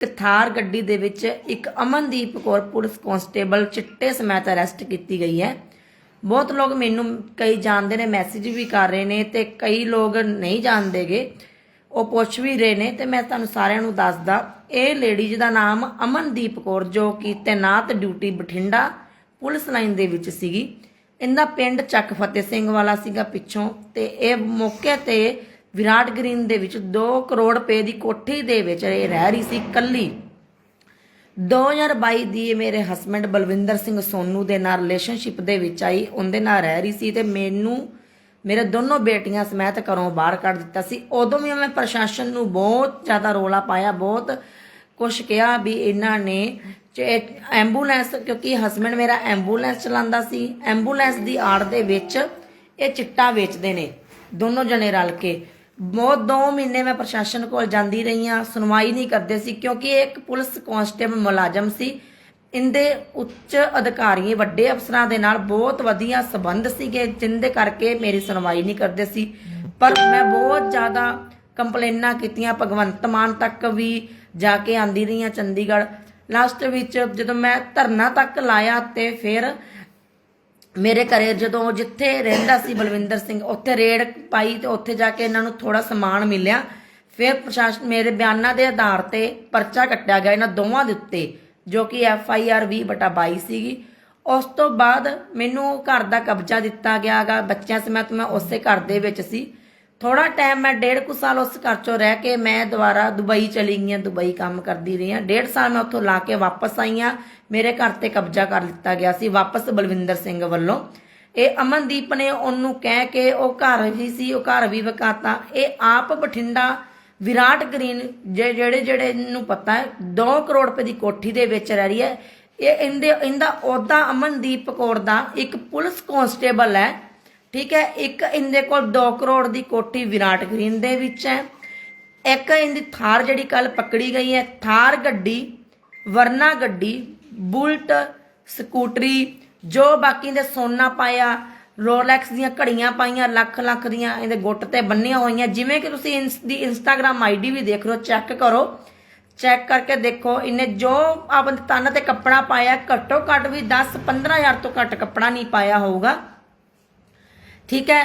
ਇੱਕ ਥਾਰ ਗੱਡੀ ਦੇ ਵਿੱਚ ਇੱਕ ਅਮਨਦੀਪ ਕੌਰ ਪੁਲਿਸ ਕਾਂਸਟੇਬਲ ਚਿੱਟੇ ਸਮੇਤ ਅਰੈਸਟ ਕੀਤੀ ਗਈ ਹੈ। ਬਹੁਤ ਲੋਕ ਮੈਨੂੰ ਕਈ ਜਾਣਦੇ ਨੇ, ਮੈਸੇਜ ਵੀ ਕਰ ਰਹੇ ਨੇ ਤੇ ਕਈ ਲੋਕ ਨਹੀਂ ਜਾਣਦੇਗੇ ਉਹ ਪੁੱਛ ਵੀ ਰਹੇ ਨੇ ਤੇ ਮੈਂ ਤੁਹਾਨੂੰ ਸਾਰਿਆਂ ਨੂੰ ਦੱਸਦਾ, ਇਹ ਲੇਡੀ ਜਿਹਦਾ ਨਾਮ ਅਮਨਦੀਪ ਕੌਰ ਜੋ ਕਿ ਤੈਨਾਤ ਡਿਊਟੀ ਬਠਿੰਡਾ ਪੁਲਿਸ ਲਾਈਨ ਦੇ ਵਿੱਚ ਸੀਗੀ, ਇਹਦਾ ਪਿੰਡ ਚੱਕ ਫਤਿਹ ਸਿੰਘ ਵਾਲਾ ਸੀਗਾ ਪਿੱਛੋਂ ਤੇ ਇਹ ਮੌਕੇ ਤੇ ਵਿਰਾਟ ਗ੍ਰੀਨ ਦੇ ਵਿੱਚ 2 ਕਰੋੜ ਰੁਪਏ ਦੀ ਕੋਠੀ ਦੇ ਵਿੱਚ ਇਹ ਰਹਿ ਰਹੀ ਸੀ ਕੱਲੀ 2022 ਦੀ ਮੇਰੇ ਹਸਬੰਡ ਬਲਵਿੰਦਰ ਸਿੰਘ ਸੋਨੂ ਦੇ ਨਾਲ ਰਿਲੇਸ਼ਨਸ਼ਿਪ ਦੇ ਵਿੱਚ ਆਈ, ਉਹਦੇ ਨਾਲ ਰਹਿ ਰਹੀ ਸੀ ਤੇ ਮੈਨੂੰ, ਮੇਰੇ ਦੋਨੋਂ ਬੇਟੀਆਂ ਸਮੇਤ ਘਰੋਂ ਬਾਹਰ ਕੱਢ ਦਿੱਤਾ ਸੀ। ਉਦੋਂ ਵੀ ਮੈਂ ਪ੍ਰਸ਼ਾਸਨ ਨੂੰ ਬਹੁਤ ਜ਼ਿਆਦਾ ਰੋਲਾ ਪਾਇਆ, ਬਹੁਤ ਕੁਛ ਕਿਹਾ ਵੀ ਇਹਨਾਂ ਨੇ ਚ- ਐਂਬੂਲੈਂਸ ਕਿਉਂਕਿ ਹਸਬੰਡ ਮੇਰਾ ਐਂਬੂਲੈਂਸ ਚਲਾਉਂਦਾ ਸੀ। ਐਂਬੂਲੈਂਸ ਦੀ ਆੜ ਦੇ ਵਿੱਚ ਇਹ ਚਿੱਟਾ ਵੇਚਦੇ ਨੇ, ਦੋਨੋਂ ਜਣੇ ਰਲ ਕੇ। ਬਹੁਤ 2 ਮਹੀਨੇ ਮੈਂ ਪ੍ਰਸ਼ਾਸਨ ਕੋਲ ਜਾਂਦੀ ਰਹੀ ਹਾਂ, ਸੁਣਵਾਈ ਨਹੀਂ ਕਰਦੇ ਸੀ ਕਿਉਂਕਿ ਇਹ ਇੱਕ ਪੁਲਿਸ ਕਾਂਸਟੇਬਲ ਮੁਲਾਜ਼ਮ ਸੀ। ਇੰਦੇ ਉੱਚ ਅਧਿਕਾਰੀ ਵੱਡੇ ਅਫਸਰਾਂ ਦੇ ਨਾਲ ਬਹੁਤ ਵਧੀਆ ਸਬੰਧ ਸੀਗੇ, ਜਿੰਦੇ ਕਰਕੇ ਮੇਰੀ ਸੁਣਵਾਈ ਨਹੀਂ ਕਰਦੇ ਸੀ। ਪਰ ਮੈਂ ਬਹੁਤ ਜ਼ਿਆਦਾ ਕੰਪਲੇਨਾਂ ਕੀਤੀਆਂ, ਭਗਵੰਤ ਮਾਨ ਤੱਕ ਵੀ ਜਾ ਕੇ ਆਂਦੀ ਰਹੀ ਹਾਂ ਚੰਡੀਗੜ੍ਹ। ਲਾਸਟ ਵਿੱਚ ਜਦੋਂ ਮੈਂ ਧਰਨਾ ਤੱਕ ਲਾਇਆ ਤੇ ਫਿਰ ਮੇਰੇ ਘਰੇ ਜਦੋਂ ਜਿੱਥੇ ਰਹਿੰਦਾ ਸੀ ਬਲਵਿੰਦਰ ਸਿੰਘ, ਉੱਥੇ ਰੇਡ ਪਾਈ ਤੇ ਉੱਥੇ ਜਾ ਕੇ ਇਹਨਾਂ ਨੂੰ ਥੋੜਾ ਸਮਾਨ ਮਿਲਿਆ। ਫਿਰ ਪ੍ਰਸ਼ਾਸਨ ਮੇਰੇ ਬਿਆਨਾਂ ਦੇ ਆਧਾਰ ਤੇ ਪਰਚਾ ਕੱਟਿਆ ਗਿਆ ਇਹਨਾਂ ਦੋਵਾਂ ਦੇ ਉੱਤੇ, ਜੋ ਕਿ ਐਫ ਆਈ ਆਰ 20/22 ਸੀਗੀ। ਉਸ ਤੋਂ ਬਾਅਦ ਮੈਨੂੰ ਘਰ ਦਾ ਕਬਜ਼ਾ ਦਿੱਤਾ ਗਿਆਗਾ। ਬੱਚਿਆਂ ਸਮੇਤ ਮੈਂ ਉਸੇ ਘਰ ਦੇ ਵਿੱਚ ਸੀ। ਥੋੜਾ ਟਾਈਮ ਮੈਂ ਡੇਢ ਕੁ ਸਾਲ ਉਸ ਘਰ ਚੋਂ ਰਹਿ ਕੇ ਮੈਂ ਦੁਬਾਰਾ ਦੁਬਈ ਚਲੀ ਗਈ ਹਾਂ, ਦੁਬਈ ਕੰਮ ਕਰਦੀ ਰਹੀ ਹਾਂ। ਡੇਢ ਸਾਲ ਮੈਂ ਉੱਥੋਂ ਲਾ ਕੇ ਵਾਪਸ ਆਈ ਹਾਂ। ਮੇਰੇ ਘਰ ਤੇ ਕਬਜ਼ਾ ਕਰ ਲਿੱਤਾ ਗਿਆ ਸੀ ਵਾਪਸ ਬਲਵਿੰਦਰ ਸਿੰਘ ਵੱਲੋਂ। ਇਹ ਅਮਨਦੀਪ ਨੇ ਉਹਨੂੰ ਕਹਿ ਕੇ ਉਹ ਘਰ ਵੀ ਸੀ, ਉਹ ਘਰ ਵੀ ਵਕਾਤਾ। ਇਹ ਆਪ ਬਠਿੰਡਾ ਵਿਰਾਟ ਗ੍ਰੀਨ ਜਿਹੜੇ ਜਿਹੜੇ ਨੂੰ ਪਤਾ ਹੈ 2 ਕਰੋੜ ਰੁਪਏ ਦੀ ਕੋਠੀ ਦੇ ਵਿੱਚ ਰਹਿ ਰਹੀ ਹੈ। ਇਹ ਇਹਦੇ ਇਹਦਾ ਅਹੁਦਾ ਅਮਨਦੀਪ ਕੌਰ ਦਾ ਇੱਕ ਪੁਲਿਸ ਕਾਂਸਟੇਬਲ ਹੈ। ਠੀਕ ਹੈ, ਇੱਕ ਇਹਦੇ ਕੋਲ 2 ਕਰੋੜ ਦੀ ਕੋਠੀ ਵਿਰਾਟ ਗ੍ਰੀਨ ਦੇ ਵਿੱਚ ਹੈ, ਇੱਕ ਇਹਦੀ ਥਾਰ ਜਿਹੜੀ ਕੱਲ ਪਕੜੀ ਗਈ ਹੈ, ਥਾਰ ਗੱਡੀ, ਵਰਨਾ ਗੱਡੀ, ਬੁਲਟ, ਸਕੂਟਰੀ, ਜੋ ਬਾਕੀ ਦੇ ਸੋਨਾ ਪਾਇਆ, ਰੋਲੈਕਸ ਦੀਆਂ ਘੜੀਆਂ ਪਾਈਆਂ, ਲੱਖ ਲੱਖ ਦੀਆਂ ਇਹਦੇ ਗੁੱਟ ਤੇ ਬੰਨੀਆਂ ਹੋਈਆਂ, ਜਿਵੇਂ ਕਿ ਤੁਸੀਂ ਇਸ, ਦੀ ਇੰਸਟਾਗ੍ਰam ਆਈਡੀ ਵੀ ਦੇਖ ਰਹੇ ਹੋ, ਚੈੱਕ ਕਰੋ, ਚੈੱਕ ਕਰਕੇ ਦੇਖੋ, ਇਹਨੇ ਜੋ ਆਪਣੇ ਤਨ ਤੇ ਕੱਪੜਾ ਪਾਇਆ, ਘੱਟੋ ਘੱਟ ਵੀ 10 15000 ਤੋਂ ਘੱਟ ਕੱਪੜਾ ਨਹੀਂ ਪਾਇਆ ਹੋਊਗਾ। ਠੀਕ ਹੈ?